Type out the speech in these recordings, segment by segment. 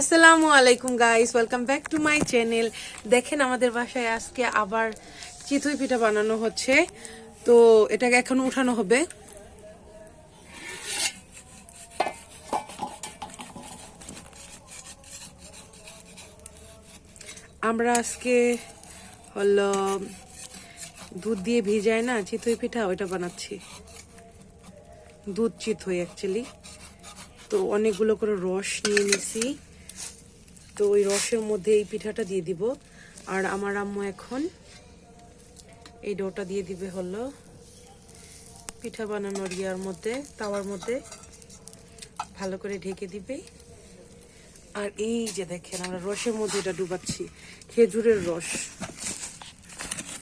আসসালামু আলাইকুম guys welcome back to my channel দেখেন আমাদের বাসায় আজকে আবার চিতই পিঠা বানানো হচ্ছে। তো এটাকে এখন উঠানো হবে। আমরা আজকে হলো দুধ দিয়ে ভিজায় না চিতই পিঠা, ওইটা বানাচ্ছি। দুধ চিতই অ্যাকচুয়ালি তো অনেকগুলো করে রস নিয়ে নিছি। তো ওই রসের মধ্যে এই পিঠাটা দিয়ে দিব। আর আমার আম্মু এখন এই ডোটা দিয়ে দিবে হলো পিঠা বানানোর ইয়ার মধ্যে, তাওয়ার মধ্যে ভালো করে ঢেকে দিবে। আর এই যে দেখেন আমরা রসের মধ্যে এটা ডুবাচ্ছি, খেজুরের রস।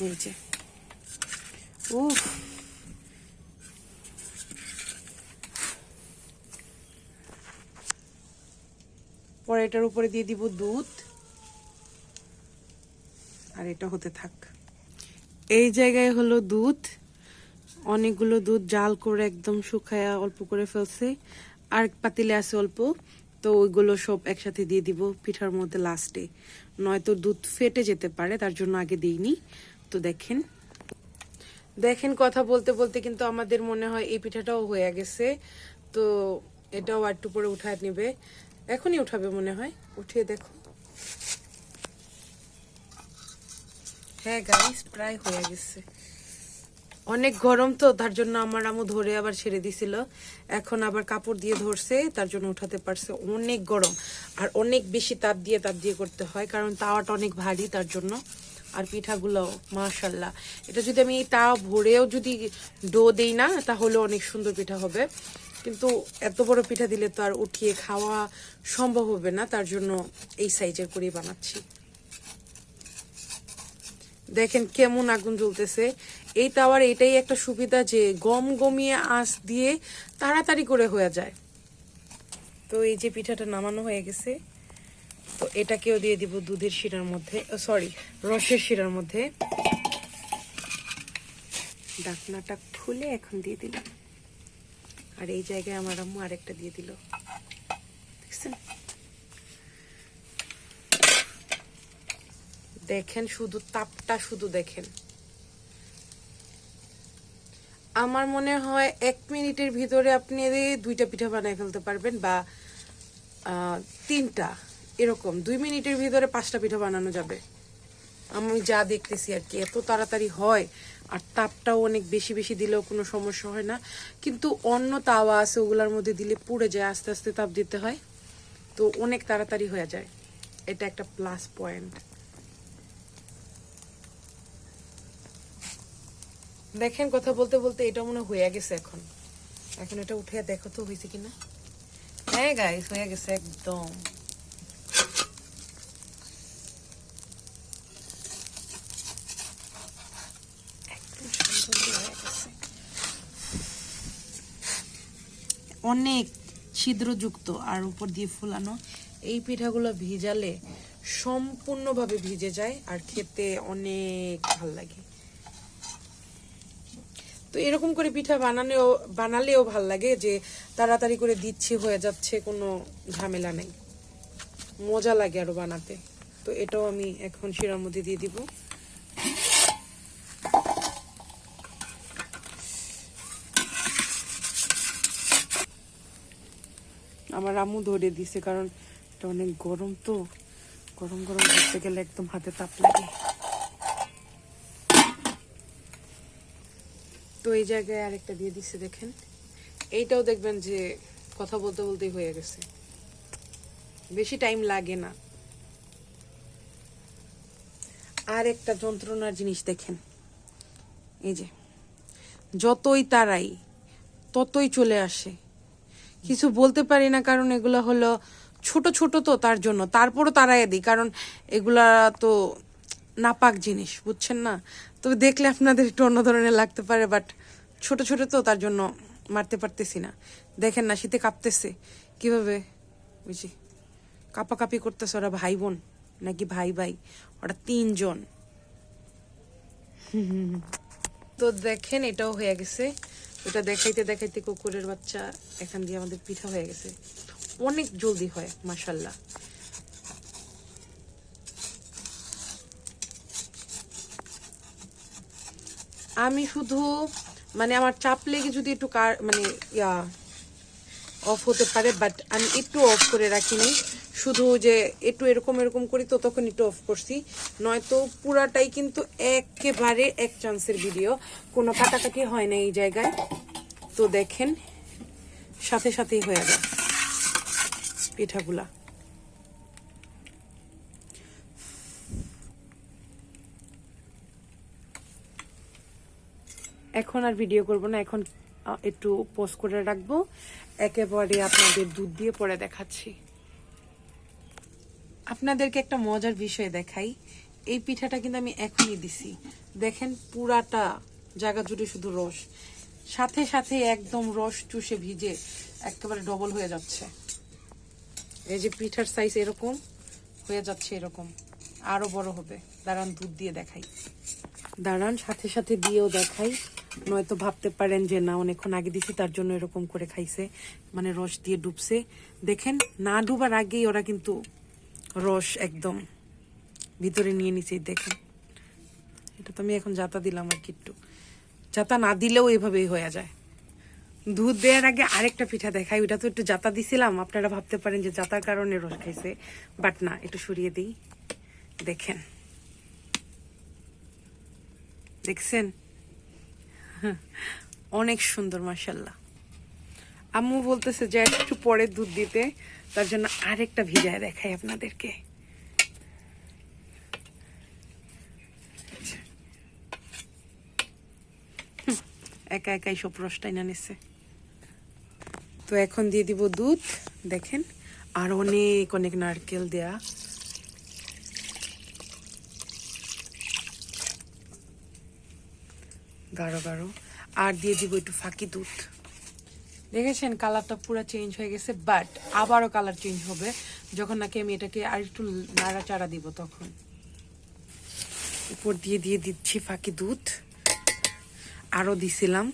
এই যে। উফ। পরে এটার উপরে দিয়ে দিব দুধ। আর এটা হতে থাক। এই জায়গায় হলো দুধ। অনেকগুলো দুধ জাল করে একদম শুকায়া অল্প করে ফেলছে। আর পাতিলে আছে অল্প। তো ওইগুলো সব একসাথে দিয়ে দিব পিঠার মধ্যে লাস্টে নয়তো দুধ ফেটে যেতে পারে, তার জন্য আগে দিইনি। তো দেখেন। দেখেন কথা বলতে বলতে কিন্তু আমাদের মনে হয় এই পিঠাটাও হয়ে গেছে। তো এটাও একটু পরে উঠায় নিবে। এখনই উঠাবে মনে হয়। উঠিয়ে দেখো। হ্যাঁ গাইস প্রায় হয়ে গেছে। অনেক গরম তো, তার জন্য আমার আমু ধরে আবার ছেড়ে দিছিল। এখন আবার কাপড় দিয়ে ধরছে, তার জন্য উঠাতে পারছে। অনেক গরম। আর অনেক বেশি তাপ দিয়ে তাপ দিয়ে করতে হয়, কারণ তাওয়াটা অনেক ভারী তার জন্য। আর পিঠাগুলো, মাশাল্লাহ। এটা যদি আমি তা ভরেও যদি ডো দেই না, তাহলে অনেক সুন্দর পিঠা হবে। কিন্তু এত বড় পিঠা দিলে তো আর উঠিয়ে খাওয়া সম্ভব হবে না, তার জন্য এই সাইজের করেই বানাচ্ছি। দেখেন কেমন আগুন জ্বলতেছে। এই তাওয়ার এটাই একটা সুবিধা যে গম গমিয়ে আঁচ দিয়ে তাড়াতাড়ি করে হয়ে যায়। তো এই যে পিঠাটা নামানো হয়ে গেছে, তো এটাকেও দিয়ে দিব দুধের শিরার মধ্যে সরি, রসের শিরার মধ্যে। ডাকনাটা খুলে এখন দিয়ে দিলাম। আর এই জায়গায় আমার আম্মু আরেকটা দিয়ে দিল। দেখছেন? দেখেন শুধু, তাপটা শুধু দেখেন। আমার মনে হয় এক মিনিটের ভিতরে আপনি দুইটা পিঠা বানায় ফেলতে পারবেন বা তিনটা, এরকম। দুই মিনিটের ভিতরে পাঁচটা পিঠা বানানো যাবে। আমি যা দেখতেছি আর কি, এত তাড়াতাড়ি হয়, আর তাপটাও অনেক বেশি বেশি দিলেও কোনো সমস্যা হয় না। কিন্তু অন্য তাওয়া আছে, ওগুলোর মধ্যে দিলে পুড়ে যায়, আস্তে আস্তে তাপ দিতে হয়। তো অনেক তাড়াতাড়ি হয়ে যায়। এটা একটা প্লাস পয়েন্ট দেখেন কথা বলতে বলতে এটা মনে হয়ে গেছে এখন। এখন এটা উঠে দেখো তো হয়েছে কিনা? হ্যাঁ গাইস হয়ে গেছে একদম সুন্দর হয়ে গেছে। অনেক ছিদ্রযুক্ত আর উপর দিয়ে ফুলানো। এই পিঠাগুলো ভিজালে সম্পূর্ণভাবে ভিজে যায় আর খেতে অনেক ভালো লাগে। তো এরকম করে পিঠা বানানেও, বানালেও ভালো লাগে যে তাড়াতাড়ি করে দিচ্ছি হয়ে যাচ্ছে, কোনো ঝামেলা নেই। মজা লাগে আরও বানাতে। তো এটাও আমি এখন শিরার মধ্যে দিয়ে দিব। আমার আম্মু ধরে দিছে, কারণ এটা অনেক গরম তো। গরম গরম করতে গেলে একদম হাতে তাপ লাগে। তো এই জায়গায় আরেকটা দিয়ে দিচ্ছে দেখেন। এইটাও দেখবেন যে কথা বলতে বলতেই হয়ে গেছে। বেশি টাইম লাগে না। আর একটা যন্ত্রণার জিনিস দেখেন। এই যে, যতই তারাই, ততই চলে আসে। কিছু বলতে পারি না, কারণ এগুলো হলো ছোট ছোট তো তার জন্য। তারপরও তারাই দিই, কারণ এগুলা তো নাপাক জিনিস, বুঝছেন না? তবে দেখলে আপনাদের একটু অন্য ধরনের লাগতে পারে বাট ছোট ছোট তো তার জন্য মারতে পারতেছি না। দেখেন না, শীতে কাঁপতেছে। কীভাবে? বুঝি কাপাকাপি করতেছে ওরা ভাই বোন, নাকি ভাই ভাই? ওরা তিনজন। তো দেখেন, এটাও হয়ে গেছে। ওটা দেখাইতে দেখাইতে কুকুরের বাচ্চা এখান দিয়ে আমাদের পিঠা হয়ে গেছে। অনেক জলদি হয় মাসাল্লাহ আমি শুধু মানে আমার চাপ লেগে যদি একটু কার মানে ইয়া অফ হতে পারে বাট আমি একটু অফ করে রাখিনি শুধু যে একটু এরকম এরকম করি, তো তখন একটু অফ করছি। নয়তো পুরাটাই কিন্তু একেবারে এক চান্সের ভিডিও কোনো কাটাকাটি হয় না এই জায়গায়। তো দেখেন, সাথে সাথেই হয়ে যায় পিঠাগুলা। এখন আর ভিডিও করব না, এখন একটু পোস্ট করে রাখব। একেবারে আপনাদের দুধ দিয়ে পরে দেখাচ্ছি। আপনাদেরকে একটা মজার বিষয় দেখাই। এই পিঠাটা কিন্তু আমি এখনই দিছি। দেখেন পুরাটা জায়গা জুড়ে শুধু রস। সাথে সাথে একদম রস চুষে ভিজে একেবারে ডবল হয়ে যাচ্ছে। এই যে পিঠার সাইজ এরকম, হয়ে যাচ্ছে এরকম। আরও বড় হবে। দাঁড়ান, দুধ দিয়ে দেখাই। দাঁড়ান, সাথে সাথে দিয়েও দেখাই। নয়তো ভাবতে পারেন যে, না, অনেকক্ষণ আগে দিছি, তার জন্য এরকম করে খাইছে। মানে রস দিয়ে ডুবছে। দেখেন, না ডুবার আগেই ওরা কিন্তু রস একদম। ভিতরে নিয়ে নিছে, দেখেন। এটা তো আমি এখন জাতা দিলাম আর কি একটু। জাতা না দিলেও এভাবেই হয়ে যায়। দুধ দেওয়ার আগে আরেকটা পিঠা দেখাই ওটা তো একটু জাতা দিছিলাম। আপনারা ভাবতে পারেন যে জাতার কারণে রস খাইছে। বাট না, একটু সরিয়ে দিই। দেখেন। দেখছেন? অনেক সুন্দর মাসাল্লাহ আম্মু বলতেছে যে একটু পরে দুধ দিতে। তার জন্য আরেকটা ভিজায় দেখাই আপনাদেরকে। একা একাই সব রসটাই না নিছে। তো এখন দিয়ে দিব দুধ, দেখেন, আর অনেক অনেক নারকেল দেয়া। গাঢ় গাঢ়। আর দিয়ে দিব একটু ফাঁকি দুধ। দেখেছেন কালারটা পুরো চেঞ্জ হয়ে গেছে বাট আবারও কালার চেঞ্জ হবে যখন নাকি আমি এটাকে আর একটু নাড়াচাড়া দিব তখন। উপর দিয়ে দিয়ে দিচ্ছি ফাঁকি দুধ। আরও দিছিলাম।